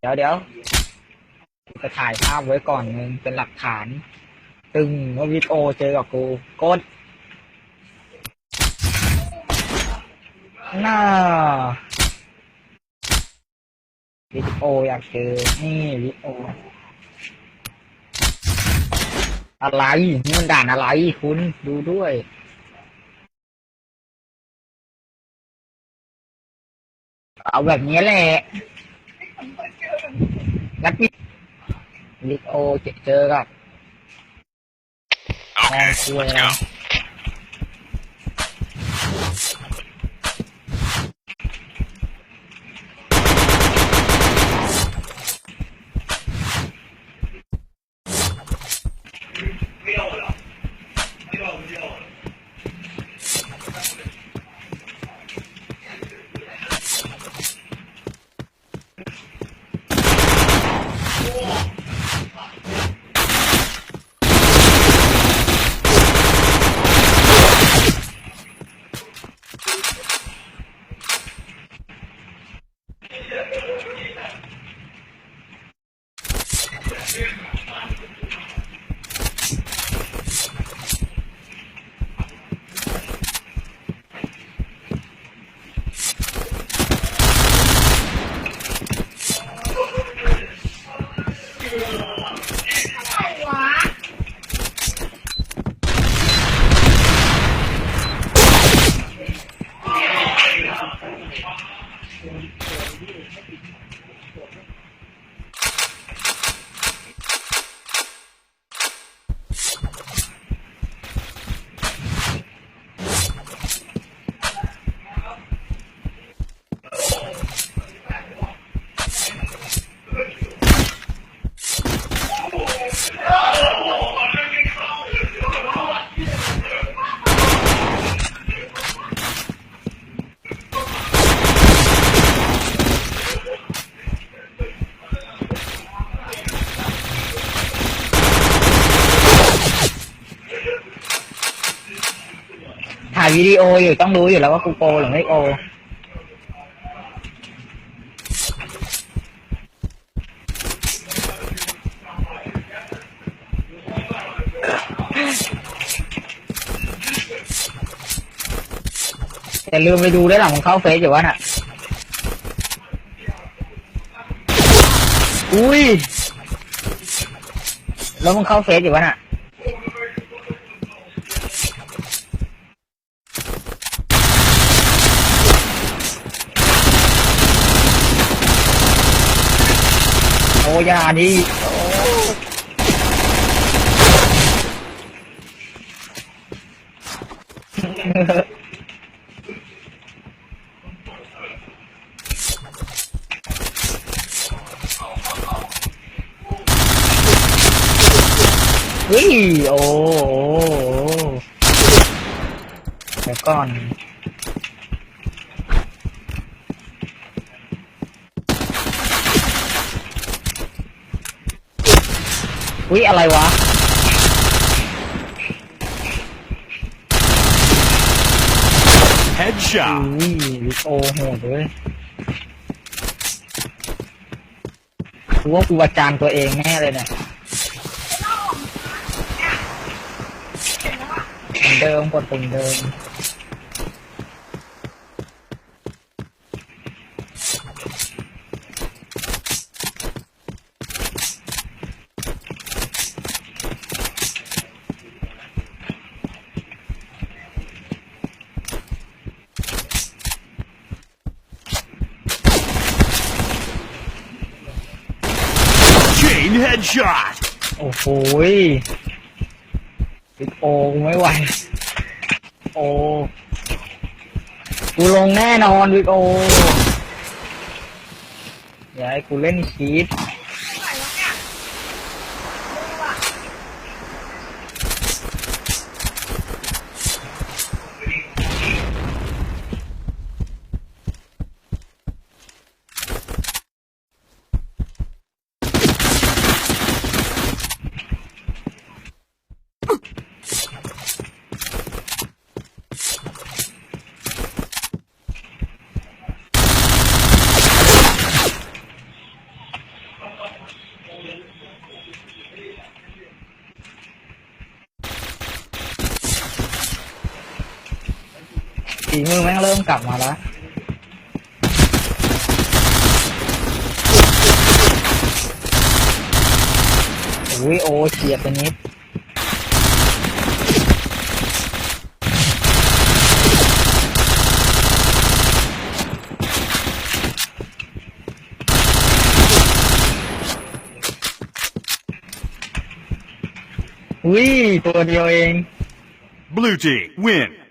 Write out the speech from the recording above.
เดี๋ยวเดี๋ยวจะถ่ายภาพไว้ก่อนนึงเป็นหลักฐาน ตึงว่าวิดโอเจอกับกูกดน่าวิดโออยากเจอ นี่วิดโอ อะไร นี่มันด่านอะไรคุณดูด้วยเอาแบบนี้แหละนัดวิ วิดีโอเจอเจอกับ Okay, Oh, let's yeah. go. Thank you. ถ่ายวิดีโออยู่ต้องรู้อยู่แล้วว่ากูโปหรือไม่โปรอย่ลืมไปดูด้วยหลังมึงเข้าเฟซอยู่วะน่ะ อุ้ย แล้วมึงเข้าเฟซอยู่วะน่ะ ยาดิโอ้เฮ้ยโอ้โอ้เดี๋ยวก่อน อุ้ยอะไรวะ Headshot. อุ้ยวิโอโหดเลยกูว่ากูประจานตัวเองแน่เลยเนี่ยเหมือนเดิมกดปุ่มเดิม Chain headshot. โอ้โหติดโอไม่ไหว โอ กูลงแน่นอนวิโอ อย่าให้กูเล่นชีต ฝีมือแม่งเริ่มกลับมาแล้วอุ้ยโอเฉียดไปนิดอุ้ยตัวเดียวเอง Blue team win.